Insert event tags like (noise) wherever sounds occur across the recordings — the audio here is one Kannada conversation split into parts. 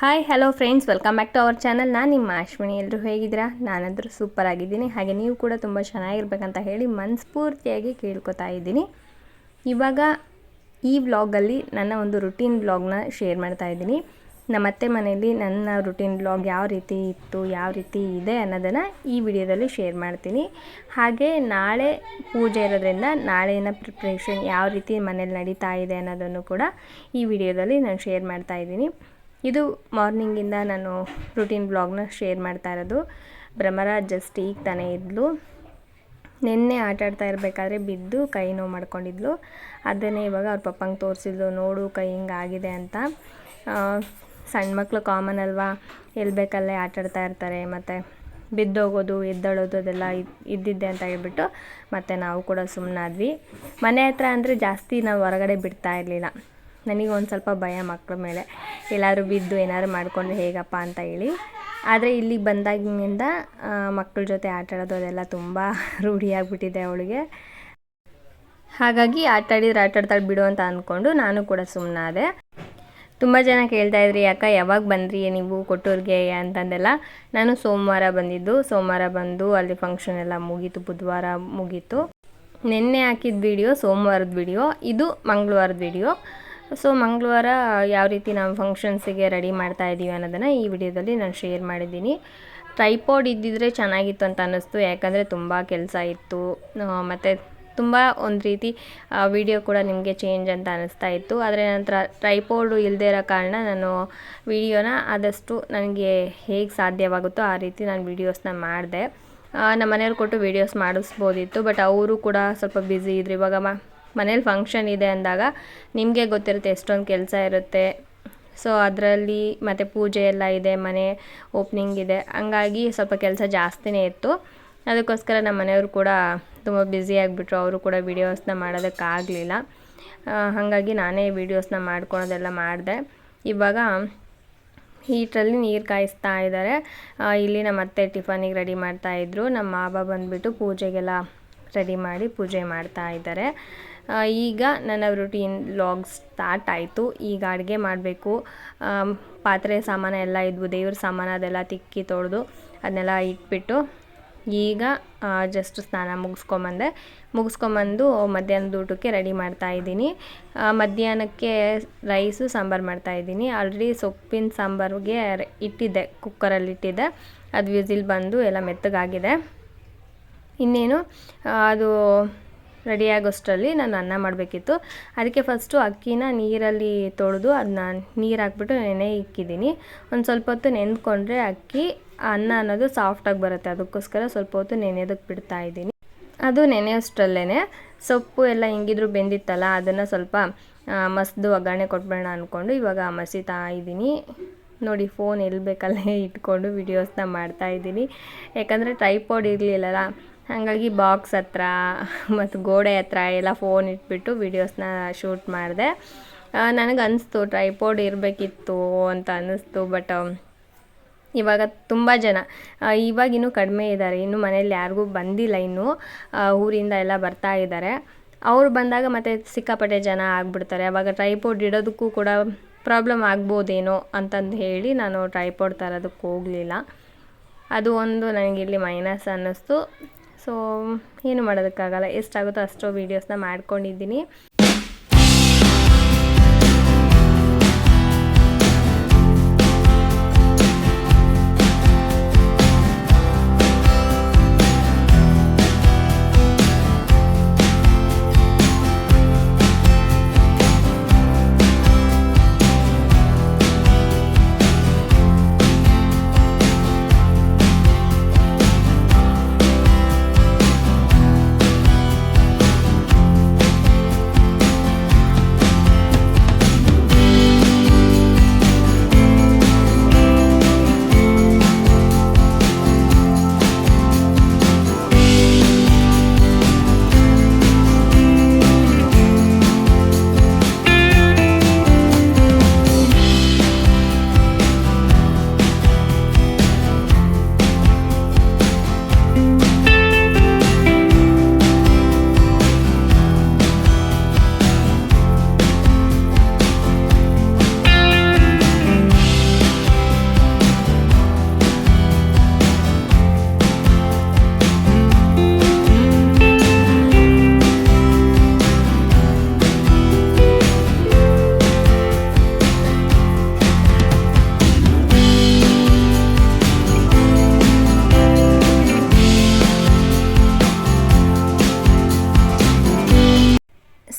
Hi hello friends welcome back to our channel ನಾನು ನಿಮ್ಮ ಅಶ್ವಿನಿ. ಎಲ್ಲರೂ ಹೇಗಿದ್ದೀರಾ? ನಾನಂತರೂ ಸೂಪರ್ ಆಗಿದ್ದೀನಿ. ಹಾಗೆ ನೀವು ಕೂಡ ತುಂಬ ಚೆನ್ನಾಗಿರ್ಬೇಕಂತ ಹೇಳಿ ಮನಸ್ಫೂರ್ತಿಯಾಗಿ ಕೇಳ್ಕೊತಾ ಇದ್ದೀನಿ. ಇವಾಗ ಈ ವ್ಲಾಗಲ್ಲಿ ನನ್ನ ಒಂದು ರುಟೀನ್ ವ್ಲಾಗ್ನ ಶೇರ್ ಮಾಡ್ತಾ ಇದ್ದೀನಿ. ನಮ್ಮ ಅತ್ತೆ ಮನೆಯಲ್ಲಿ ನನ್ನ ರುಟೀನ್ ವ್ಲಾಗ್ ಯಾವ ರೀತಿ ಇತ್ತು, ಯಾವ ರೀತಿ ಇದೆ ಅನ್ನೋದನ್ನು ಈ ವಿಡಿಯೋದಲ್ಲಿ ಶೇರ್ ಮಾಡ್ತೀನಿ. ಹಾಗೆ ನಾಳೆ ಪೂಜೆ ಇರೋದ್ರಿಂದ ನಾಳೆನ ಪ್ರಿಪ್ರೇಷನ್ ಯಾವ ರೀತಿ ಮನೇಲಿ ನಡೀತಾ ಇದೆ ಅನ್ನೋದನ್ನು ಕೂಡ ಈ ವಿಡಿಯೋದಲ್ಲಿ ನಾನು ಶೇರ್ ಮಾಡ್ತಾ ಇದ್ದೀನಿ. ಇದು ಮಾರ್ನಿಂಗಿಂದ ನಾನು ರುಟೀನ್ ಬ್ಲಾಗ್ನ ಶೇರ್ ಮಾಡ್ತಾ ಇರೋದು. ಭ್ರಮರ ಜಸ್ಟ್ ಈಗ ತಾನೇ ಇದ್ಲು. ನಿನ್ನೆ ಆಟ ಆಡ್ತಾ ಇರಬೇಕಾದ್ರೆ ಬಿದ್ದು ಕೈ ನೋವು ಮಾಡ್ಕೊಂಡಿದ್ಲು. ಅದನ್ನೇ ಇವಾಗ ಅವ್ರ ಪಪ್ಪಂಗೆ ತೋರಿಸಿದ್ಲು. ನೋಡು ಕೈ ಹಿಂಗಾಗಿದೆ ಅಂತ. ಸಣ್ಣ ಮಕ್ಕಳು ಕಾಮನ್ ಅಲ್ವಾ? ಎಲ್ಲಿ ಬೇಕಲ್ಲೇ ಆಟ ಆಡ್ತಾ ಇರ್ತಾರೆ. ಮತ್ತು ಬಿದ್ದೋಗೋದು, ಎದ್ದಳೋದು ಅದೆಲ್ಲ ಇದ್- ಇದ್ದಿದ್ದೆ ಅಂತ ಹೇಳ್ಬಿಟ್ಟು ಮತ್ತು ನಾವು ಕೂಡ ಸುಮ್ಮನಾದ್ವಿ ಮನೆ ಹತ್ರ ಅಂದರೆ ಜಾಸ್ತಿ ನಾವು ಹೊರಗಡೆ ಬಿಡ್ತಾ ಇರಲಿಲ್ಲ. ನನಗೆ ಒಂದು ಸ್ವಲ್ಪ ಭಯ ಮಕ್ಕಳ ಮೇಲೆ. ಎಲ್ಲಾದರೂ ಬಿದ್ದು ಏನಾದ್ರು ಮಾಡಿಕೊಂಡು ಹೇಗಪ್ಪ ಅಂತ ಹೇಳಿ. ಆದರೆ ಇಲ್ಲಿಗೆ ಬಂದಾಗಿನಿಂದ ಮಕ್ಕಳ ಜೊತೆ ಆಟ ಆಡೋದು ಅದೆಲ್ಲ ತುಂಬ (laughs) ರೂಢಿಯಾಗ್ಬಿಟ್ಟಿದೆ ಅವಳಿಗೆ. ಹಾಗಾಗಿ ಆಟ ಆಡಿದ್ರೆ ಆಟ ಆಡ್ತಾಳೆ ಬಿಡು ಅಂತ ಅಂದ್ಕೊಂಡು ನಾನು ಕೂಡ ಸುಮ್ಮನಾದೆ ತುಂಬ ಜನ ಕೇಳ್ತಾ ಇದ್ರಿ, ಅಕ್ಕ, ಯಾವಾಗ ಬಂದ್ರಿ? ನೀವು ಕೊಟ್ಟೂರಿಗೆ ಅಂತಂದೆಲ್ಲ. ನಾನು ಸೋಮವಾರ ಬಂದಿದ್ದು. ಸೋಮವಾರ ಬಂದು ಅಲ್ಲಿ ಫಂಕ್ಷನ್ ಎಲ್ಲ ಮುಗೀತು, ಬುಧವಾರ ಮುಗೀತು. ನಿನ್ನೆ ಹಾಕಿದ ವಿಡಿಯೋ ಸೋಮವಾರದ ವಿಡಿಯೋ ಇದು ಮಂಗಳವಾರದ ವಿಡಿಯೋ ಸೊ ಮಂಗಳವಾರ ಯಾವ ರೀತಿ ನಾವು ಫಂಕ್ಷನ್ಸಿಗೆ ರೆಡಿ ಮಾಡ್ತಾ ಇದ್ದೀವಿ ಅನ್ನೋದನ್ನು ಈ ವಿಡಿಯೋದಲ್ಲಿ ನಾನು ಶೇರ್ ಮಾಡಿದ್ದೀನಿ. ಟ್ರೈಪಾಡ್ ಇದ್ದಿದ್ರೆ ಚೆನ್ನಾಗಿತ್ತು ಅಂತ ಅನ್ನಿಸ್ತು. ಯಾಕಂದರೆ ತುಂಬ ಕೆಲಸ ಇತ್ತು. ಮತ್ತು ತುಂಬ ಒಂದು ರೀತಿ ವಿಡಿಯೋ ಕೂಡ ನಿಮಗೆ ಚೇಂಜ್ ಅಂತ ಅನ್ನಿಸ್ತಾ ಇತ್ತು. ಆದರೆ ನಂತರ ಟ್ರೈಪೋರ್ಡು ಇಲ್ಲದೇ ಇರೋ ಕಾರಣ ನಾನು ವಿಡಿಯೋನ ಆದಷ್ಟು ನನಗೆ ಹೇಗೆ ಸಾಧ್ಯವಾಗುತ್ತೋ ಆ ರೀತಿ ನಾನು ವಿಡಿಯೋಸ್ನ ಮಾಡಿದೆ. ನಮ್ಮ ಮನೆಯವ್ರು ಕೊಟ್ಟು ವೀಡಿಯೋಸ್ ಮಾಡಿಸ್ಬೋದಿತ್ತು ಬಟ್ ಅವರು ಕೂಡ ಸ್ವಲ್ಪ ಬ್ಯುಸಿ ಇದ್ರು. ಇವಾಗ ಮ ಮನೇಲಿ ಫಂಕ್ಷನ್ ಇದೆ ಅಂದಾಗ ನಿಮಗೆ ಗೊತ್ತಿರುತ್ತೆ ಎಷ್ಟೊಂದು ಕೆಲಸ ಇರುತ್ತೆ. ಸೊ ಅದರಲ್ಲಿ ಮತ್ತು ಪೂಜೆ ಎಲ್ಲ ಇದೆ, ಮನೆ ಓಪ್ನಿಂಗ್ ಇದೆ. ಹಂಗಾಗಿ ಸ್ವಲ್ಪ ಕೆಲಸ ಜಾಸ್ತಿನೇ ಇತ್ತು. ಅದಕ್ಕೋಸ್ಕರ ನಮ್ಮ ಮನೆಯವರು ಕೂಡ ತುಂಬ ಬ್ಯುಸಿ ಆಗಿಬಿಟ್ರು. ಅವರು ಕೂಡ ವೀಡಿಯೋಸ್ನ ಮಾಡೋದಕ್ಕಾಗಲಿಲ್ಲ ಹಾಗಾಗಿ ನಾನೇ ವೀಡಿಯೋಸ್ನ ಮಾಡ್ಕೊಳೋದೆಲ್ಲ ಮಾಡಿದೆ. ಇವಾಗ ಹೀಟ್ರಲ್ಲಿ ನೀರು ಕಾಯಿಸ್ತಾ ಇದ್ದಾರೆ ಇಲ್ಲಿ ನಮ್ಮ ಅತ್ತೆ ಟಿಫನಿಗೆ ರೆಡಿ ಮಾಡ್ತಾ ಇದ್ರು. ನಮ್ಮ ಮಾವ ಬಂದುಬಿಟ್ಟು ಪೂಜೆಗೆಲ್ಲ ರೆಡಿ ಮಾಡಿ ಪೂಜೆ ಮಾಡ್ತಾ ಇದ್ದಾರೆ. ಈಗ ನನ್ನ ರುಟೀನ್ ಲಾಗ್ ಸ್ಟಾರ್ಟ್ ಆಯಿತು. ಈಗ ಅಡುಗೆ ಮಾಡಬೇಕು. ಪಾತ್ರೆ ಸಾಮಾನು ಎಲ್ಲ ಇದ್ವು. ದೇವ್ರ ಸಾಮಾನು ಅದೆಲ್ಲ ತಿಕ್ಕಿ ತೊಳೆದು ಅದನ್ನೆಲ್ಲ ಇಟ್ಬಿಟ್ಟು ಈಗ ಜಸ್ಟ್ ಸ್ನಾನ ಮುಗಿಸ್ಕೊಂಬಂದೆ. ಮುಗಿಸ್ಕೊಂಬಂದು ಮಧ್ಯಾಹ್ನದ ಊಟಕ್ಕೆ ರೆಡಿ ಮಾಡ್ತಾ ಇದ್ದೀನಿ. ಮಧ್ಯಾಹ್ನಕ್ಕೆ ರೈಸು ಸಾಂಬಾರು ಮಾಡ್ತಾ ಇದ್ದೀನಿ. ಆಲ್ರೆಡಿ ಸೊಪ್ಪಿನ ಸಾಂಬಾರಿಗೆ ಇಟ್ಟಿದ್ದೆ. ಕುಕ್ಕರಲ್ಲಿ ಇಟ್ಟಿದ್ದೆ. ಅದು ವಿಸಿಲ್ ಬಂದು ಎಲ್ಲ ಮೆತ್ತಗಾಗಿದೆ. ಇನ್ನೇನು ಅದು ರೆಡಿ ಆಗೋಷ್ಟರಲ್ಲಿ ನಾನು ಅನ್ನ ಮಾಡಬೇಕಿತ್ತು. ಅದಕ್ಕೆ ಫಸ್ಟು ಅಕ್ಕಿನ ನೀರಲ್ಲಿ ತೊಳೆದು ಅದನ್ನ ನೀರು ಹಾಕ್ಬಿಟ್ಟು ನೆನೆ ಇಕ್ಕಿದ್ದೀನಿ. ಒಂದು ಸ್ವಲ್ಪ ಹೊತ್ತು ನೆಂದ್ಕೊಂಡ್ರೆ ಅಕ್ಕಿ, ಅನ್ನ ಅನ್ನೋದು ಸಾಫ್ಟಾಗಿ ಬರುತ್ತೆ. ಅದಕ್ಕೋಸ್ಕರ ಸ್ವಲ್ಪ ಹೊತ್ತು ನೆನೆಯೋದಕ್ಕೆ ಬಿಡ್ತಾ ಇದ್ದೀನಿ. ಅದು ನೆನೆಯೋಷ್ಟರಲ್ಲೇ ಸೊಪ್ಪು ಎಲ್ಲ ಹೆಂಗಿದ್ರು ಬೆಂದಿತ್ತಲ್ಲ, ಅದನ್ನು ಸ್ವಲ್ಪ ಮಸ್ದು ಒಗ್ಗರಣೆ ಕೊಟ್ಬೇಡ ಅಂದ್ಕೊಂಡು ಇವಾಗ ಮಸಿತಾ ಇದ್ದೀನಿ. ನೋಡಿ ಫೋನ್ ಎಲ್ಲಿ ಬೇಕಲ್ಲೇ ಇಟ್ಕೊಂಡು ವಿಡಿಯೋಸ್ನ ಮಾಡ್ತಾ ಇದ್ದೀನಿ. ಯಾಕಂದರೆ ಟ್ರೈಪಾಡ್ ಇರಲಿಲ್ಲಲ್ಲ ಹಾಗಾಗಿ ಬಾಕ್ಸ್ ಹತ್ರ ಮತ್ತು ಗೋಡೆ ಹತ್ರ ಎಲ್ಲ ಫೋನ್ ಇಟ್ಬಿಟ್ಟು ವೀಡಿಯೋಸ್ನ ಶೂಟ್ ಮಾಡಿದೆ. ನನಗೆ ಅನಿಸ್ತು ಟ್ರೈಪಾಡ್ ಇರಬೇಕಿತ್ತು ಅಂತ ಅನ್ನಿಸ್ತು ಬಟ್ ಇವಾಗ ತುಂಬ ಜನ ಇವಾಗಿನ್ನೂ ಕಡಿಮೆ ಇದ್ದಾರೆ ಇನ್ನು ಮನೇಲಿ ಯಾರಿಗೂ ಬಂದಿಲ್ಲ ಇನ್ನೂ. ಊರಿಂದ ಎಲ್ಲ ಬರ್ತಾ ಇದ್ದಾರೆ ಅವ್ರು ಬಂದಾಗ ಮತ್ತೆ ಸಿಕ್ಕಾಪಟ್ಟೆ ಜನ ಆಗ್ಬಿಡ್ತಾರೆ. ಅವಾಗ ಟ್ರೈಪೋರ್ಡ್ ಇಡೋದಕ್ಕೂ ಕೂಡ ಪ್ರಾಬ್ಲಮ್ ಆಗ್ಬೋದೇನೋ ಅಂತಂದು ಹೇಳಿ ನಾನು ಟ್ರೈಪೋರ್ಡ್ ತರೋದಕ್ಕೆ ಹೋಗಲಿಲ್ಲ. ಅದು ಒಂದು ನನಗಿಲ್ಲಿ ಮೈನಸ್ ಅನ್ನಿಸ್ತು. ಸೊ ಏನು ಮಾಡೋದಕ್ಕಾಗಲ್ಲ ಎಷ್ಟಾಗುತ್ತೋ ಅಷ್ಟು ವೀಡಿಯೋಸ್ನ ಮಾಡ್ಕೊಂಡಿದ್ದೀನಿ.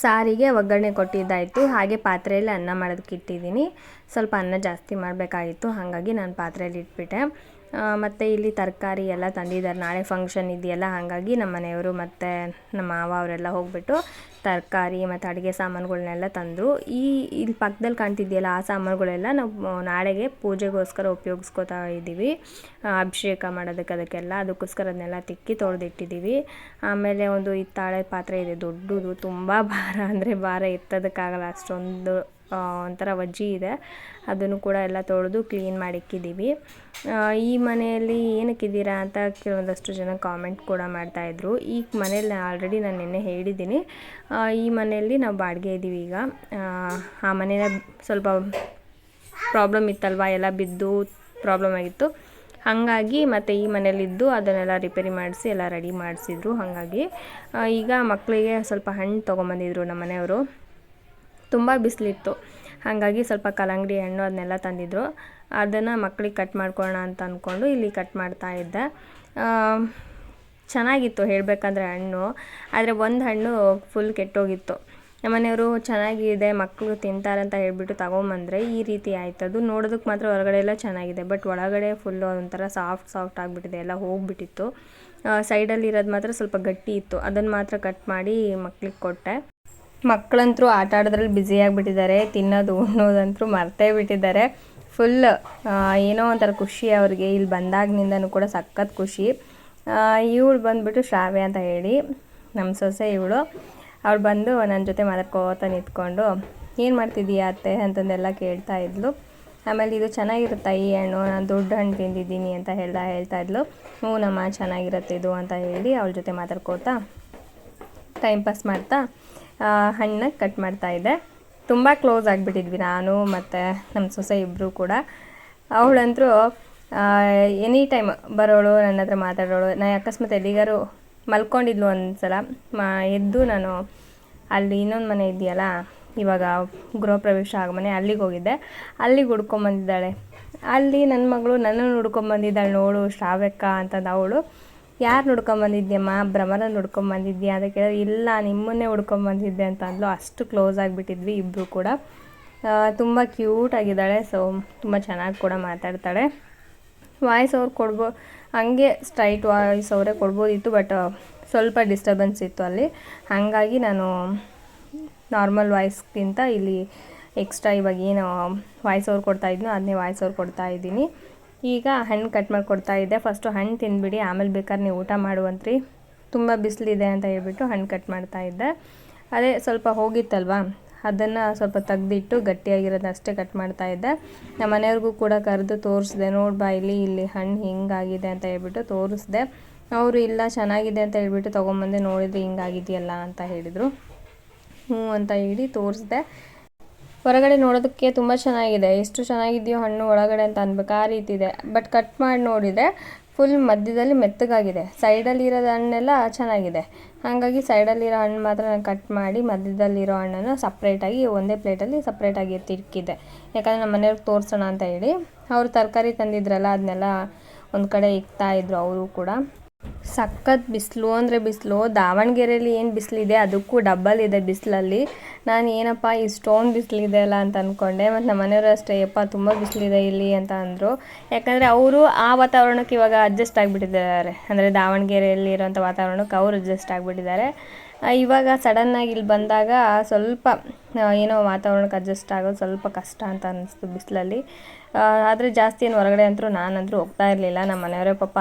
ಸಾರಿಗೆ ಒಗ್ಗರಣೆ ಕೊಟ್ಟಿದ್ದಾಯಿತು. ಹಾಗೆ ಪಾತ್ರೆಯಲ್ಲಿ ಅನ್ನ ಮಾಡೋದಕ್ಕೆ ಇಟ್ಟಿದ್ದೀನಿ. ಸ್ವಲ್ಪ ಅನ್ನ ಜಾಸ್ತಿ ಮಾಡಬೇಕಾಗಿತ್ತು. ಹಾಗಾಗಿ ನಾನು ಪಾತ್ರೆಯಲ್ಲಿ ಇಟ್ಬಿಟ್ಟೆ. ಮತ್ತು ಇಲ್ಲಿ ತರಕಾರಿ ಎಲ್ಲ ತಂದಿದ್ದಾರೆ. ನಾಳೆ ಫಂಕ್ಷನ್ ಇದೆಯಲ್ಲ, ಹಾಗಾಗಿ ನಮ್ಮ ಮನೆಯವರು ಮತ್ತು ನಮ್ಮ ಮಾವ ಅವರೆಲ್ಲ ಹೋಗ್ಬಿಟ್ಟು ತರಕಾರಿ ಮತ್ತು ಅಡುಗೆ ಸಾಮಾನುಗಳನ್ನೆಲ್ಲ ತಂದರು. ಈ ಇಲ್ಲಿ ಪಕ್ಕದಲ್ಲಿ ಕಾಣ್ತಿದೆಯಲ್ಲ, ಆ ಸಾಮಾನುಗಳೆಲ್ಲ ನಾವು ನಾಳೆಗೆ ಪೂಜೆಗೋಸ್ಕರ ಉಪಯೋಗಿಸ್ಕೋತಾ ಇದ್ದೀವಿ. ಅಭಿಷೇಕ ಮಾಡೋದಕ್ಕೆ ಅದಕ್ಕೆಲ್ಲ, ಅದಕ್ಕೋಸ್ಕರ ಅದನ್ನೆಲ್ಲ ತಿಕ್ಕಿ ತೊಳೆದಿಟ್ಟಿದ್ದೀವಿ. ಆಮೇಲೆ ಒಂದು ಹಿತ್ತಾಳೆ ಪಾತ್ರೆ ಇದೆ, ದೊಡ್ಡದು, ತುಂಬ ಭಾರ ಅಂದರೆ ಭಾರ ಎತ್ತೋದಕ್ಕಾಗಲ್ಲ ಅಷ್ಟೊಂದು. ಒಂಥರ ವಜ್ಜಿ ಇದೆ. ಅದನ್ನು ಕೂಡ ಎಲ್ಲ ತೊಳೆದು ಕ್ಲೀನ್ ಮಾಡಿ ಇಕ್ಕಿದ್ದೀವಿ. ಈ ಮನೆಯಲ್ಲಿ ಏನಕ್ಕಿದ್ದೀರಾ ಅಂತ ಕೆಲವೊಂದಷ್ಟು ಜನ ಕಾಮೆಂಟ್ ಕೂಡ ಮಾಡ್ತಾಯಿದ್ರು ಈ ಮನೇಲಿ ಆಲ್ರೆಡಿ ನಾನು ನಿನ್ನೆ ಹೇಳಿದ್ದೀನಿ. ಈ ಮನೆಯಲ್ಲಿ ನಾವು ಬಾಡಿಗೆ ಇದ್ದೀವಿ ಈಗ. ಆ, ಮನೆಯ ಸ್ವಲ್ಪ ಪ್ರಾಬ್ಲಮ್ ಇತ್ತಲ್ವ? ಎಲ್ಲ ಬಿದ್ದು ಪ್ರಾಬ್ಲಮ್ ಆಗಿತ್ತು. ಹಾಗಾಗಿ ಮತ್ತು ಈ ಮನೇಲಿದ್ದು ಅದನ್ನೆಲ್ಲ ರಿಪೇರಿ ಮಾಡಿಸಿ ಎಲ್ಲ ರೆಡಿ ಮಾಡಿಸಿದ್ರು. ಹಾಗಾಗಿ ಈಗ ಮಕ್ಕಳಿಗೆ ಸ್ವಲ್ಪ ಹಣ್ಣು ತೊಗೊಂಬಂದಿದ್ರು ನಮ್ಮ ಮನೆಯವರು. ತುಂಬ ಬಿಸಿಲಿತ್ತು. ಹಾಗಾಗಿ ಸ್ವಲ್ಪ ಕಲ್ಲಂಗಡಿ ಹಣ್ಣು ಅದನ್ನೆಲ್ಲ ತಂದಿದ್ದರು ಅದನ್ನು ಮಕ್ಳಿಗೆ ಕಟ್ ಮಾಡ್ಕೊಳ್ಳೋಣ ಅಂತ ಅಂದ್ಕೊಂಡು ಇಲ್ಲಿ ಕಟ್ ಮಾಡ್ತಾ ಇದ್ದೆ. ಚೆನ್ನಾಗಿತ್ತು ಹೇಳಬೇಕಂದ್ರೆ ಹಣ್ಣು. ಆದರೆ ಒಂದು ಹಣ್ಣು ಫುಲ್ ಕೆಟ್ಟೋಗಿತ್ತು. ನಮ್ಮನೆಯವರು ಚೆನ್ನಾಗಿದೆ ಮಕ್ಕಳು ತಿಂತಾರೆ ಅಂತ ಹೇಳಿಬಿಟ್ಟು ತಗೊಂಬಂದರೆ ಈ ರೀತಿ ಆಯಿತು. ಅದು ನೋಡೋದಕ್ಕೆ ಮಾತ್ರ ಹೊರಗಡೆ ಎಲ್ಲ ಚೆನ್ನಾಗಿದೆ. ಬಟ್ ಒಳಗಡೆ ಫುಲ್ಲು ಒಂಥರ ಸಾಫ್ಟ್ ಸಾಫ್ಟ್ ಆಗಿಬಿಟ್ಟಿದೆ. ಎಲ್ಲ ಹೋಗ್ಬಿಟ್ಟಿತ್ತು. ಸೈಡಲ್ಲಿರೋದು ಮಾತ್ರ ಸ್ವಲ್ಪ ಗಟ್ಟಿ ಇತ್ತು. ಅದನ್ನು ಮಾತ್ರ ಕಟ್ ಮಾಡಿ ಮಕ್ಳಿಗೆ ಕೊಟ್ಟೆ. ಮಕ್ಕಳಂತರೂ ಆಟ ಆಡೋದ್ರಲ್ಲಿ ಬ್ಯುಸಿ ಆಗಿಬಿಟ್ಟಿದ್ದಾರೆ, ತಿನ್ನೋದು ಉಣ್ಣೋದಂತರೂ ಮರ್ತೇ ಬಿಟ್ಟಿದ್ದಾರೆ. ಫುಲ್ ಏನೋ ಒಂಥರ ಖುಷಿ ಅವ್ರಿಗೆ. ಇಲ್ಲಿ ಬಂದಾಗಿನಿಂದನೂ ಕೂಡ ಸಖತ್ ಖುಷಿ. ಇವಳು ಬಂದುಬಿಟ್ಟು ಶ್ರಾವ್ಯ ಅಂತ ಹೇಳಿ ನಮ್ಮ ಸೊಸೆ ಇವಳು. ಅವಳು ಬಂದು ನನ್ನ ಜೊತೆ ಮಾತಾಡ್ಕೋತ ನಿಂತ್ಕೊಂಡು, ಏನು ಮಾಡ್ತಿದ್ದೀಯ ಅತ್ತೆ? ಅಂತಂದೆಲ್ಲ ಕೇಳ್ತಾ ಇದ್ಲು. ಆಮೇಲೆ, ಇದು ಚೆನ್ನಾಗಿರುತ್ತೆ ಈ ಹಣ್ಣು? ನಾನು ದೊಡ್ಡ ಹಣ್ಣು ತಿಂದಿದ್ದೀನಿ ಅಂತ ಹೇಳ್ದ ಹೇಳ್ತಾ ಇದ್ಲು. ಹ್ಞೂ ನಮ್ಮ ಚೆನ್ನಾಗಿರುತ್ತೆ ಇದು ಅಂತ ಹೇಳಿ ಅವಳ ಜೊತೆ ಮಾತಾಡ್ಕೋತಾ ಟೈಮ್ ಪಾಸ್ ಮಾಡ್ತಾ ಹಣ್ಣನ್ನ ಕಟ್ ಮಾಡ್ತಾ ಇದ್ದೆ. ತುಂಬ ಕ್ಲೋಸ್ ಆಗಿಬಿಟ್ಟಿದ್ವಿ ನಾನು ಮತ್ತು ನಮ್ಮ ಸೊಸೆ ಇಬ್ಬರು ಕೂಡ. ಅವಳಂತರೂ ಎನಿ ಟೈಮ್ ಬರೋಳು ನನ್ನ ಹತ್ರ ಮಾತಾಡೋಳು. ನಾ ಅಕಸ್ಮಾತ್ ಎಲ್ಲಿಗಾರು ಮಲ್ಕೊಂಡಿದ್ಲು ಒಂದ್ಸಲ. ಮಾ, ಎದ್ದು ನಾನು ಅಲ್ಲಿ ಇನ್ನೊಂದು ಮನೆ ಇದೆಯಲ್ಲ, ಇವಾಗ ಗೃಹ ಪ್ರವೇಶ ಆಗೋ ಮನೆ, ಅಲ್ಲಿಗೆ ಹೋಗಿದ್ದೆ. ಅಲ್ಲಿಗೆ ಹುಡ್ಕೊಂಬಂದಿದ್ದಾಳೆ. ಅಲ್ಲಿ ನನ್ನ ಮಗಳು ನನ್ನನ್ನು ಹುಡ್ಕೊಂಬಂದಿದ್ದಾಳೆ ನೋಡು, ಶ್ರಾವ್ಯಕ್ಕ ಅಂತಂದು ಅವಳು. ಯಾರು ನೋಡ್ಕೊಂಬಂದಿದ್ಯಮ್ಮ ಭ್ರಮರ ನೋಡ್ಕೊಂಬಂದಿದ್ಯಾ ಅದಕ್ಕೆ ಕೇಳಿದ್ರೆ, ಇಲ್ಲ, ನಿಮ್ಮನ್ನೇ ಹುಡ್ಕೊಂಬಂದಿದ್ದೆ ಅಂತ ಅಂದ್ಲು ಅಷ್ಟು ಕ್ಲೋಸ್ ಆಗಿಬಿಟ್ಟಿದ್ವಿ ಇಬ್ಬರು ಕೂಡ. ತುಂಬ ಕ್ಯೂಟ್ ಆಗಿದ್ದಾಳೆ ಸೊ ತುಂಬ ಚೆನ್ನಾಗಿ ಕೂಡ ಮಾತಾಡ್ತಾಳೆ. ವಾಯ್ಸ್ ಅವ್ರು ಕೊಡ್ಬೋ, ಹಂಗೆ ಸ್ಟ್ರೈಟ್ ವಾಯ್ಸ್ ಅವರೇ ಕೊಡ್ಬೋದಿತ್ತು ಬಟ್ ಸ್ವಲ್ಪ ಡಿಸ್ಟರ್ಬೆನ್ಸ್ ಇತ್ತು ಅಲ್ಲಿ. ಹಾಗಾಗಿ ನಾನು ನಾರ್ಮಲ್ ವಾಯ್ಸ್ಗಿಂತ ಇಲ್ಲಿ ಎಕ್ಸ್ಟ್ರಾ ಇವಾಗ ಏನು ವಾಯ್ಸ್ ಅವ್ರು ಕೊಡ್ತಾಯಿದ್ನೋ ಅದನ್ನೇ ವಾಯ್ಸ್ ಅವ್ರು ಕೊಡ್ತಾ ಇದ್ದೀನಿ. ಈಗ ಹಣ್ಣು ಕಟ್ ಮಾಡಿಕೊಡ್ತಾ ಇದ್ದೆ. ಫಸ್ಟು ಹಣ್ಣು ತಿನ್ಬಿಡಿ, ಆಮೇಲೆ ಬೇಕಾದ್ರೆ ನೀವು ಊಟ ಮಾಡುವಂತ್ರಿ. ತುಂಬ ಬಿಸಿಲಿದೆ ಅಂತ ಹೇಳ್ಬಿಟ್ಟು ಹಣ್ಣು ಕಟ್ ಮಾಡ್ತಾ ಇದ್ದೆ. ಅದೇ ಸ್ವಲ್ಪ ಹೋಗಿತ್ತಲ್ವಾ? ಅದನ್ನು ಸ್ವಲ್ಪ ತೆಗ್ದಿಟ್ಟು ಗಟ್ಟಿಯಾಗಿರೋದು ಅಷ್ಟೇ ಕಟ್ ಮಾಡ್ತಾ ಇದ್ದೆ. ನಮ್ಮ ಮನೆಯವ್ರಿಗೂ ಕೂಡ ಕರೆದು ತೋರಿಸ್ದೆ ನೋಡ್ಬಾ ಇಲ್ಲಿ ಇಲ್ಲಿ ಹಣ್ಣು ಹಿಂಗಾಗಿದೆ ಅಂತ ಹೇಳ್ಬಿಟ್ಟು ತೋರಿಸ್ದೆ. ಅವರು, ಇಲ್ಲ, ಚೆನ್ನಾಗಿದೆ ಅಂತ ಹೇಳ್ಬಿಟ್ಟು ತೊಗೊಂಬಂದೆ, ನೋಡಿದ್ರೆ ಹಿಂಗಾಗಿದೆಯಲ್ಲ ಅಂತ ಹೇಳಿದರು. ಹ್ಞೂ ಅಂತ ಹೇಳಿ ತೋರಿಸ್ದೆ. ಹೊರಗಡೆ ನೋಡೋದಕ್ಕೆ ತುಂಬ ಚೆನ್ನಾಗಿದೆ. ಎಷ್ಟು ಚೆನ್ನಾಗಿದೆಯೋ ಹಣ್ಣು ಒಳಗಡೆ ಅಂತ ಅನ್ಬೇಕು. ಆ ರೀತಿ ಇದೆ. ಬಟ್ ಕಟ್ ಮಾಡಿ ನೋಡಿದರೆ ಫುಲ್ ಮಧ್ಯದಲ್ಲಿ ಮೆತ್ತಗಾಗಿದೆ. ಸೈಡಲ್ಲಿ ಇರೋದು ಹಣ್ಣೆಲ್ಲ ಚೆನ್ನಾಗಿದೆ. ಹಾಗಾಗಿ ಸೈಡಲ್ಲಿರೋ ಹಣ್ಣು ಮಾತ್ರ ನಾನು ಕಟ್ ಮಾಡಿ ಮಧ್ಯದಲ್ಲಿರೋ ಹಣ್ಣನ್ನು ಸಪ್ರೇಟಾಗಿ ಒಂದೇ ಪ್ಲೇಟಲ್ಲಿ ಸಪ್ರೇಟಾಗಿ ಎತ್ತಿಕ್ಕಿದ್ದೆ ಯಾಕಂದರೆ ನಮ್ಮ ಮನೆಯವ್ರಿಗೆ ತೋರಿಸೋಣ ಅಂತ ಹೇಳಿ. ಅವರು ತರಕಾರಿ ತಂದಿದ್ರಲ್ಲ ಅದನ್ನೆಲ್ಲ ಒಂದು ಕಡೆ ಇಕ್ತಾ ಇದ್ರು, ಅವರು ಕೂಡ. ಸಖತ್ ಬಿಸಿಲು ಅಂದರೆ ಬಿಸಿಲು. ದಾವಣಗೆರೆಯಲ್ಲಿ ಏನು ಬಿಸಿಲಿದೆ? ಅದಕ್ಕೂ ಡಬ್ಬಲ್ ಇದೆ ಬಿಸಿಲಲ್ಲಿ. ನಾನು ಏನಪ್ಪ, ಇಷ್ಟೊಂದು ಬಿಸಿಲಿದೆ ಅಲ್ಲ ಅಂತ ಅಂದ್ಕೊಂಡೆ ಮತ್ತು ನಮ್ಮ ಮನೆಯವರು ಅಷ್ಟೇ, ಯಪ್ಪ, ತುಂಬ ಬಿಸಿಲಿದೆ ಇಲ್ಲಿ ಅಂತ ಅಂದರು. ಯಾಕಂದರೆ ಅವರು ಆ ವಾತಾವರಣಕ್ಕೆ ಇವಾಗ ಅಡ್ಜಸ್ಟ್ ಆಗಿಬಿಟ್ಟಿದ್ದಾರೆ. ಅಂದರೆ ದಾವಣಗೆರೆಯಲ್ಲಿ ಇರೋಂಥ ವಾತಾವರಣಕ್ಕೆ ಅವರು ಅಡ್ಜಸ್ಟ್ ಆಗಿಬಿಟ್ಟಿದ್ದಾರೆ. ಇವಾಗ ಸಡನ್ನಾಗಿ ಇಲ್ಲಿ ಬಂದಾಗ ಸ್ವಲ್ಪ ಏನೋ ವಾತಾವರಣಕ್ಕೆ ಅಡ್ಜಸ್ಟ್ ಆಗೋದು ಸ್ವಲ್ಪ ಕಷ್ಟ ಅಂತ ಅನ್ನಿಸ್ತು ಬಿಸಿಲಲ್ಲಿ. ಆದರೆ ಜಾಸ್ತಿ ಏನು ಹೊರಗಡೆ ಅಂತೂ ನಾನಂತರೂ ಹೋಗ್ತಾ ಇರಲಿಲ್ಲ. ನಮ್ಮ ಮನೆಯವರೇ ಪಾಪ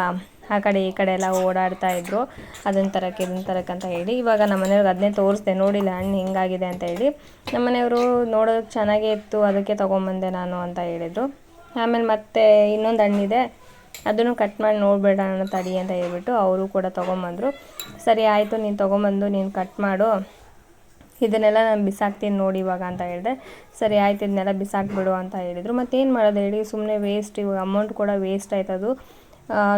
ಆ ಕಡೆ ಈ ಕಡೆ ಎಲ್ಲ ಓಡಾಡ್ತಾ ಇದ್ರು. ಅದನ್ನ ತರಕ್ಕೆ ಇದನ್ನ ತರಕ್ಕೆ ಅಂತ ಹೇಳಿ ಇವಾಗ ನಮ್ಮ ಮನೆಯವ್ರಿಗೆ ಅದನ್ನೇ ತೋರಿಸ್ದೆ. ನೋಡಿಲ್ಲ ಹಣ್ಣು ಹಿಂಗಾಗಿದೆ ಅಂತ ಹೇಳಿ ನಮ್ಮ ಮನೆಯವರು ನೋಡೋದಕ್ಕೆ ಚೆನ್ನಾಗೇ ಇತ್ತು, ಅದಕ್ಕೆ ತೊಗೊಂಬಂದೆ ನಾನು ಅಂತ ಹೇಳಿದರು. ಆಮೇಲೆ ಮತ್ತೆ ಇನ್ನೊಂದು ಹಣ್ಣಿದೆ. ಅದನ್ನು ಕಟ್ ಮಾಡಿ ನೋಡಬೇಡ ಅನ್ನೋ ತಡಿ ಅಂತ ಹೇಳ್ಬಿಟ್ಟು ಅವರು ಕೂಡ ತೊಗೊಂಬಂದರು. ಸರಿ, ಆಯಿತು, ನೀನು ತೊಗೊಂಬಂದು, ನೀನು ಕಟ್ ಮಾಡು. ಇದನ್ನೆಲ್ಲ ನಾನು ಬಿಸಾಕ್ತೀನಿ ನೋಡಿ ಇವಾಗ ಅಂತ ಹೇಳಿದೆ. ಸರಿ, ಆಯ್ತು, ಇದನ್ನೆಲ್ಲ ಬಿಸಾಕ್ಬಿಡು ಅಂತ ಹೇಳಿದರು. ಮತ್ತೇನು ಮಾಡೋದು ಹೇಳಿ ಸುಮ್ಮನೆ ವೇಸ್ಟ್ ಇವಾಗ ಅಮೌಂಟ್ ಕೂಡ ವೇಸ್ಟ್ ಆಯ್ತದು.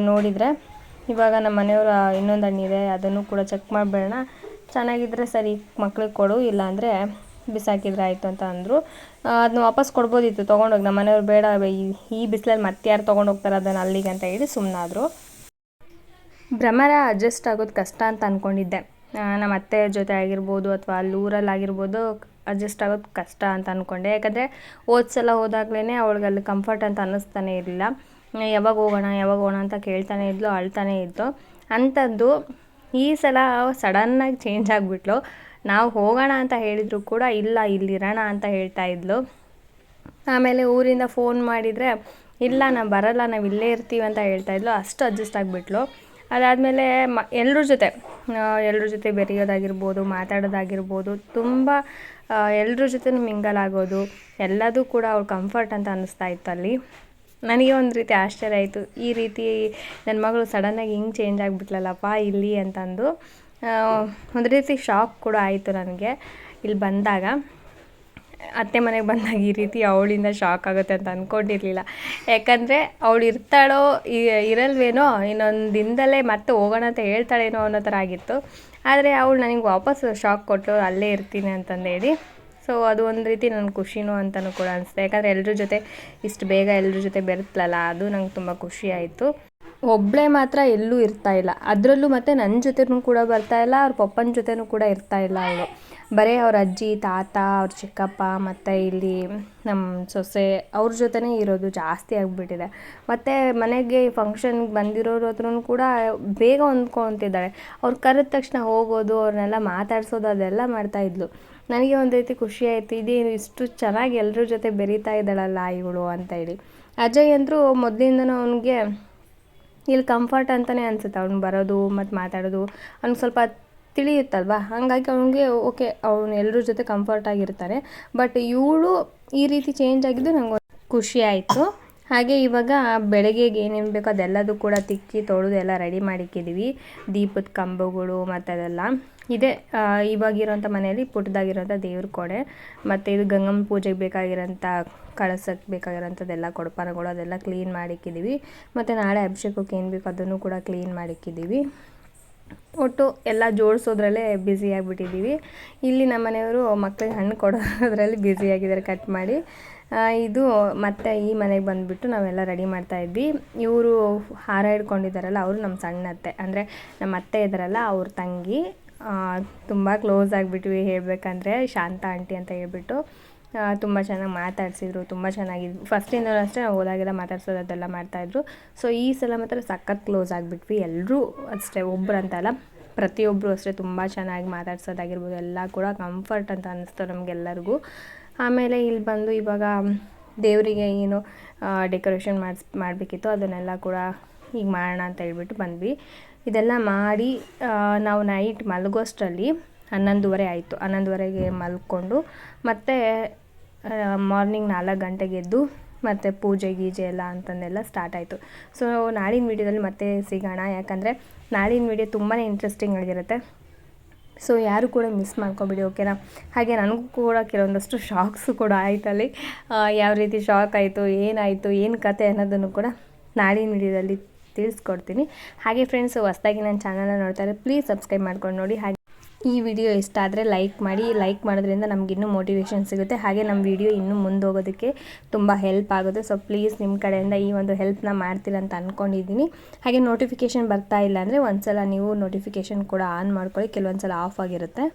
ನೋಡಿದರೆ. ಇವಾಗ ನಮ್ಮ ಮನೆಯವರು ಇನ್ನೊಂದು ಹಣ್ಣಿದೆ ಅದನ್ನು ಕೂಡ ಚೆಕ್ ಮಾಡಿಬಿಡೋಣ. ಚೆನ್ನಾಗಿದ್ದರೆ ಸರಿ, ಮಕ್ಳಿಗೆ ಕೊಡು ಇಲ್ಲಾಂದರೆ ಬಿಸಾಕಿದ್ರೆ ಆಯಿತು ಅಂತ ಅಂದರು. ಅದನ್ನ ವಾಪಸ್ ಕೊಡ್ಬೋದಿತ್ತು, ತೊಗೊಂಡೋಗಿ. ನಮ್ಮ ಮನೆಯವ್ರು ಬೇಡ ಈ- ಬಿಸಿಲಲ್ಲಿ ಮತ್ತೆ ಯಾರು ತೊಗೊಂಡೋಗ್ತಾರೆ ಅದನ್ನು ಅಲ್ಲಿಗೆ ಅಂತ ಹೇಳಿ ಸುಮ್ಮನಾದರು ಭ್ರಮರ ಅಡ್ಜಸ್ಟ್ ಆಗೋದು ಕಷ್ಟ ಅಂತ ಅಂದ್ಕೊಂಡಿದ್ದೆ ನಮ್ಮ ಅತ್ತೆ ಜೊತೆ ಆಗಿರ್ಬೋದು ಅಥವಾ ಅಲ್ಲಿ ಊರಲ್ಲಿ ಆಗಿರ್ಬೋದು ಅಡ್ಜಸ್ಟ್ ಆಗೋದು ಕಷ್ಟ ಅಂತ ಅಂದ್ಕೊಂಡೆ ಯಾಕಂದರೆ ಹೋದ ಸಲ ಹೋದಾಗ್ಲೇ ಅವಳಿಗೆ ಅಲ್ಲಿ ಕಂಫರ್ಟ್ ಅಂತ ಅನ್ನಿಸ್ತಾನೆ ಇರಲಿಲ್ಲ. ಯಾವಾಗ ಹೋಗೋಣ ಯಾವಾಗ ಹೋಗೋಣ ಅಂತ ಕೇಳ್ತಾನೆ ಇದ್ಲು, ಅಳ್ತಾನೆ ಇದ್ದು ಅಂಥದ್ದು ಈ ಸಲ ಸಡನ್ನಾಗಿ ಚೇಂಜ್ ಆಗಿಬಿಟ್ಲು. ನಾವು ಹೋಗೋಣ ಅಂತ ಹೇಳಿದ್ರು ಕೂಡ ಇಲ್ಲ ಇಲ್ಲಿರೋಣ ಅಂತ ಹೇಳ್ತಾ ಇದ್ಲು. ಆಮೇಲೆ ಊರಿಂದ ಫೋನ್ ಮಾಡಿದರೆ, ಇಲ್ಲ ನಾವು ಬರಲ್ಲ, ನಾವು ಇಲ್ಲೇ ಇರ್ತೀವಿ ಅಂತ ಹೇಳ್ತಾ ಇದ್ಲು. ಅಷ್ಟು ಅಡ್ಜಸ್ಟ್ ಆಗಿಬಿಟ್ಲು. ಅದಾದಮೇಲೆ ಮ ಎಲ್ಲರ ಜೊತೆ ಎಲ್ಲರ ಜೊತೆ ಬೆರೆಯೋದಾಗಿರ್ಬೋದು, ಮಾತಾಡೋದಾಗಿರ್ಬೋದು, ತುಂಬ ಎಲ್ಲರ ಜೊತೆ ಮಿಂಗಲ್ ಆಗೋದು, ಎಲ್ಲದೂ ಕೂಡ ಅವ್ಳು ಕಂಫರ್ಟ್ ಅಂತ ಅನ್ನಿಸ್ತಾ ಇತ್ತು ಅಲ್ಲಿ. ನನಗೆ ಒಂದು ರೀತಿ ಆಶ್ಚರ್ಯ ಆಯಿತು. ಈ ರೀತಿ ನನ್ನ ಮಗಳು ಸಡನ್ನಾಗಿ ಹಿಂಗೆ ಚೇಂಜ್ ಆಗಿಬಿಟ್ಲಲ್ಲಪ್ಪ, ಇಲ್ಲಿ ಅಂತಂದು. ಒಂದು ರೀತಿ ಶಾಕ್ ಕೂಡ ಆಯಿತು ನನಗೆ. ಇಲ್ಲಿ ಬಂದಾಗ, ಅತ್ತೆ ಮನೆಗೆ ಬಂದಾಗ ಈ ರೀತಿ ಅವಳಿಂದ ಶಾಕ್ ಆಗುತ್ತೆ ಅಂತ ಅಂದ್ಕೊಂಡಿರಲಿಲ್ಲ ಯಾಕಂದರೆ ಅವಳು ಇರ್ತಾಳೋ ಇರಲ್ವೇನೋ, ಇನ್ನೊಂದು ದಿನದಲ್ಲೇ ಮತ್ತೆ ಹೋಗೋಣ ಅಂತ ಹೇಳ್ತಾಳೇನೋ ಅನ್ನೋ ಥರ ಆಗಿತ್ತು. ಆದರೆ ಅವಳು ನನಗೆ ವಾಪಸ್ ಶಾಕ್ ಕೊಟ್ಟು ಅಲ್ಲೇ ಇರ್ತೀನಿ ಅಂತಂದೇಳಿ ಸೊ ಅದು ಒಂದು ರೀತಿ ನನಗೆ ಖುಷಿನೂ ಅಂತಲೂ ಕೂಡ ಅನಿಸ್ತು ಯಾಕಂದರೆ ಎಲ್ಲರ ಜೊತೆ ಇಷ್ಟು ಬೇಗ ಎಲ್ಲರ ಜೊತೆ ಬೆರೆತ್ಲಲ್ಲ, ಅದು ನಂಗೆ ತುಂಬ ಖುಷಿ ಆಯಿತು. ಒಬ್ಬಳೇ ಮಾತ್ರ ಎಲ್ಲೂ ಇರ್ತಾ ಇಲ್ಲ. ಅದರಲ್ಲೂ ಮತ್ತು ನನ್ನ ಜೊತೆನೂ ಕೂಡ ಬರ್ತಾ ಇಲ್ಲ, ಅವ್ರ ಪಪ್ಪನ ಜೊತೆನೂ ಕೂಡ ಇರ್ತಾ ಇಲ್ಲ ಅವಳು. ಬರೀ ಅವ್ರ ಅಜ್ಜಿ, ತಾತ, ಅವ್ರ ಚಿಕ್ಕಪ್ಪ, ಮತ್ತು ಇಲ್ಲಿ ನಮ್ಮ ಸೊಸೆ, ಅವ್ರ ಜೊತೆನೇ ಇರೋದು ಜಾಸ್ತಿ ಆಗಿಬಿಟ್ಟಿದೆ. ಮತ್ತು ಮನೆಗೆ ಫಂಕ್ಷನ್ಗೆ ಬಂದಿರೋರ ಹತ್ರನೂ ಕೂಡ ಬೇಗ ಹೊಂದ್ಕೊತಿದ್ದಾಳೆ. ಅವ್ರು ಕರೆದ ತಕ್ಷಣ ಹೋಗೋದು ಅವ್ರನ್ನೆಲ್ಲ ಮಾತಾಡ್ಸೋದು ಅದೆಲ್ಲ ಮಾಡ್ತಾಯಿದ್ಲು ನನಗೆ ಒಂದು ರೀತಿ ಖುಷಿ ಆಯಿತು. ಇದೇನು ಇಷ್ಟು ಚೆನ್ನಾಗಿ ಎಲ್ಲರ ಜೊತೆ ಬೆರೀತಾ ಇದ್ದಾಳಲ್ಲ ಇವಳು ಅಂತ ಹೇಳಿ. ಅಜಯ್ ಅಂದರೂ ಮೊದಲಿಂದನೂ ಅವನಿಗೆ ಇಲ್ಲಿ ಕಂಫರ್ಟ್ ಅಂತಲೇ ಅನಿಸುತ್ತೆ. ಅವ್ನು ಬರೋದು ಮತ್ತು ಮಾತಾಡೋದು ಅವ್ನಿಗೆ ಸ್ವಲ್ಪ ತಿಳಿಯುತ್ತಲ್ವ? ಹಾಗಾಗಿ ಅವನಿಗೆ ಓಕೆ ಅವನು ಎಲ್ಲರ ಜೊತೆ ಕಂಫರ್ಟ್ ಆಗಿರ್ತಾನೆ. ಬಟ್ ಇವಳು ಈ ರೀತಿ ಚೇಂಜ್ ಆಗಿದ್ದು ನಂಗೆ ಖುಷಿ ಆಯಿತು. ಹಾಗೆ ಇವಾಗ ಬೆಳಗ್ಗೆಗೆ ಏನೇನು ಬೇಕೋ ಅದೆಲ್ಲದೂ ಕೂಡ ತಿಕ್ಕಿ ತೊಳೆದು ಎಲ್ಲ ರೆಡಿ ಮಾಡಿಕ್ಕಿದ್ದೀವಿ ದೀಪದ ಕಂಬಗಳು ಮತ್ತು ಅದೆಲ್ಲ ಇದೆ. ಇವಾಗಿರೋಂಥ ಮನೆಯಲ್ಲಿ ಪುಟ್ಟದಾಗಿರೋಂಥ ದೇವ್ರ ಕೊಡೆ ಮತ್ತು ಇದು ಗಂಗಮ್ಮ ಪೂಜೆಗೆ ಬೇಕಾಗಿರೋಂಥ ಕಳಸಕ್ಕೆ ಬೇಕಾಗಿರೋಂಥದ್ದೆಲ್ಲ ಕೊಡಪಾನಗಳು ಅದೆಲ್ಲ ಕ್ಲೀನ್ ಮಾಡಿಕ್ಕಿದ್ದೀವಿ ಮತ್ತು ನಾಳೆ ಅಭಿಷೇಕಕ್ಕೆ ಏನು ಬೇಕು ಅದನ್ನು ಕೂಡ ಕ್ಲೀನ್ ಮಾಡಿಕ್ಕಿದ್ದೀವಿ ಒಟ್ಟು ಎಲ್ಲ ಜೋಡಿಸೋದ್ರಲ್ಲೇ ಬ್ಯುಸಿ ಆಗಿಬಿಟ್ಟಿದ್ದೀವಿ ಇಲ್ಲಿ ನಮ್ಮ ಮನೆಯವರು ಮಕ್ಕಳಿಗೆ ಹಣ್ಣು ಕೊಡೋದ್ರಲ್ಲಿ ಬ್ಯುಸಿ ಆಗಿದ್ದಾರೆ ಕಟ್ ಮಾಡಿ. ಇದು ಮತ್ತೆ ಈ ಮನೆಗೆ ಬಂದುಬಿಟ್ಟು ನಾವೆಲ್ಲ ರೆಡಿ ಮಾಡ್ತಾ ಇದ್ವಿ. ಇವರು ಹಾರ ಹಿಡ್ಕೊಂಡಿದ್ದಾರಲ್ಲ, ಅವರು ನಮ್ಮ ಸಣ್ಣ ಅತ್ತೆ. ಅಂದರೆ ನಮ್ಮ ಅತ್ತೆ ಇದ್ದಾರಲ್ಲ, ಅವ್ರ ತಂಗಿ. ತುಂಬ ಕ್ಲೋಸ್ ಆಗಿಬಿಟ್ವಿ ಹೇಳಬೇಕಂದ್ರೆ ಶಾಂತ ಆಂಟಿ ಅಂತ ಹೇಳ್ಬಿಟ್ಟು. ತುಂಬ ಚೆನ್ನಾಗಿ ಮಾತಾಡ್ಸಿದ್ರು, ತುಂಬ ಚೆನ್ನಾಗಿ ಫಸ್ಟಿಂದ ಅಷ್ಟೇ ನಾವು ಹೋದಾಗೆಲ್ಲ ಮಾತಾಡ್ಸೋದು ಅದೆಲ್ಲ ಮಾಡ್ತಾಯಿದ್ರು. ಸೊ ಈ ಸಲ ಮಾತ್ರ ಸಖತ್ ಕ್ಲೋಸ್ ಆಗಿಬಿಟ್ವಿ. ಎಲ್ಲರೂ ಅಷ್ಟೇ, ಒಬ್ರು ಅಂತಲ್ಲ ಪ್ರತಿಯೊಬ್ಬರು ಅಷ್ಟೇ ತುಂಬ ಚೆನ್ನಾಗಿ ಮಾತಾಡ್ಸೋದಾಗಿರ್ಬೋದು. ಎಲ್ಲ ಕೂಡ ಕಂಫರ್ಟ್ ಅಂತ ಅನ್ನಿಸ್ತು ನಮಗೆಲ್ಲರಿಗೂ. ಆಮೇಲೆ ಇಲ್ಲಿ ಬಂದು ಇವಾಗ ದೇವರಿಗೆ ಏನು ಡೆಕೋರೇಷನ್ ಮಾಡಿಸ್ ಮಾಡಬೇಕಿತ್ತು, ಅದನ್ನೆಲ್ಲ ಕೂಡ ಈಗ ಮಾಡೋಣ ಅಂತ ಹೇಳ್ಬಿಟ್ಟು ಬಂದ್ವಿ. ಇದೆಲ್ಲ ಮಾಡಿ ನಾವು ನೈಟ್ ಮಲಗೋಷ್ಟರಲ್ಲಿ ಹನ್ನೊಂದುವರೆ ಆಯಿತು. ಹನ್ನೊಂದುವರೆಗೆ ಮಲ್ಕೊಂಡು, ಮತ್ತು ಮಾರ್ನಿಂಗ್ ನಾಲ್ಕು ಗಂಟೆಗೆ ಎದ್ದು, ಮತ್ತು ಪೂಜೆ ಗೀಜೆ ಎಲ್ಲ ಅಂತಂದೆಲ್ಲ ಸ್ಟಾರ್ಟ್ ಆಯಿತು. ಸೊ ನಾಳಿನ ವೀಡಿಯೋದಲ್ಲಿ ಮತ್ತೆ ಸಿಗೋಣ. ಯಾಕಂದರೆ ನಾಳಿನ ವೀಡಿಯೋ ತುಂಬಾ ಇಂಟ್ರೆಸ್ಟಿಂಗ್ ಆಗಿರುತ್ತೆ. ಸೊ ಯಾರು ಕೂಡ ಮಿಸ್ ಮಾಡ್ಕೊಬೇಡಿ ಓಕೆನಾ ಹಾಗೆ ನನಗೂ ಕೂಡ ಕೆಲವೊಂದಷ್ಟು ಶಾಕ್ಸು ಕೂಡ ಆಯ್ತಲ್ಲಿ. ಯಾವ ರೀತಿ ಶಾಕ್ ಆಯಿತು, ಏನಾಯಿತು, ಏನು ಕತೆ ಅನ್ನೋದನ್ನು ಕೂಡ ನಾಳಿನ ವಿಡಿಯೋದಲ್ಲಿ ತಿಳಿಸ್ಕೊಡ್ತೀನಿ. ಹಾಗೆ ಫ್ರೆಂಡ್ಸ್ ಹೊಸ್ದಾಗಿ ನನ್ನ ಚಾನಲ್ನ ನೋಡ್ತಾರೆ ಪ್ಲೀಸ್ ಸಬ್ಸ್ಕ್ರೈಬ್ ಮಾಡ್ಕೊಂಡು ನೋಡಿ. ಹಾಗೆ ಈ ವಿಡಿಯೋ ಇಷ್ಟ ಆದರೆ ಲೈಕ್ ಮಾಡಿ ಲೈಕ್ ಮಾಡೋದ್ರಿಂದ ನಮ್ಗೆ ಇನ್ನೂ ಮೋಟಿವೇಶನ್ ಸಿಗುತ್ತೆ. ಹಾಗೆ ನಮ್ಮ ವಿಡಿಯೋ ಇನ್ನೂ ಮುಂದೋಗೋದಕ್ಕೆ ತುಂಬ ಹೆಲ್ಪ್ ಆಗುತ್ತೆ. ಸೊ ಪ್ಲೀಸ್ ನಿಮ್ಮ ಕಡೆಯಿಂದ ಈ ಒಂದು ಹೆಲ್ಪ್ನ ಮಾಡ್ತೀರ ಅಂತ ಅಂದ್ಕೊಂಡಿದ್ದೀನಿ ಹಾಗೆ ನೋಟಿಫಿಕೇಷನ್ ಬರ್ತಾ ಇಲ್ಲ ಅಂದರೆ ಒಂದ್ಸಲ ನೀವು ನೋಟಿಫಿಕೇಷನ್ ಕೂಡ ಆನ್ ಮಾಡ್ಕೊಳ್ಳಿ. ಕೆಲವೊಂದು ಸಲ ಆಫ್ ಆಗಿರುತ್ತೆ.